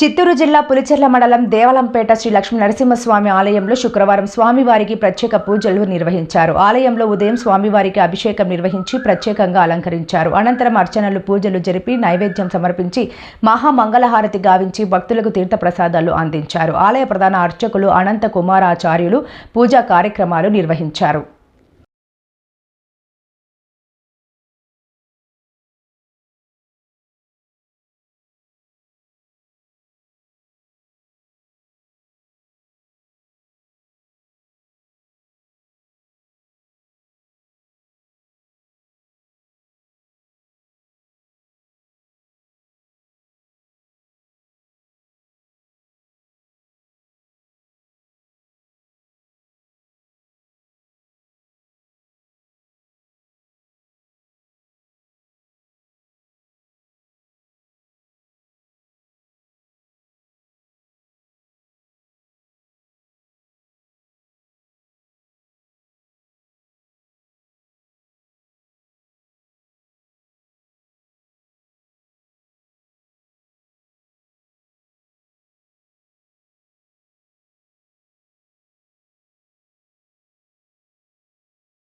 చిత్తూరు జిల్లా పులిచెర్ల మండలం దేవలంపేట శ్రీ లక్ష్మీ నరసింహస్వామి ఆలయంలో శుక్రవారం స్వామివారికి ప్రత్యేక పూజలు నిర్వహించారు. ఆలయంలో ఉదయం స్వామివారికి అభిషేకం నిర్వహించి ప్రత్యేకంగా అలంకరించారు. అనంతరం అర్చనలు పూజలు జరిపి నైవేద్యం సమర్పించి మహామంగళహారతి గావించి భక్తులకు తీర్థప్రసాదాలు అందించారు. ఆలయ ప్రధాన అర్చకులు అనంత కుమారాచార్యులు పూజా కార్యక్రమాలు నిర్వహించారు.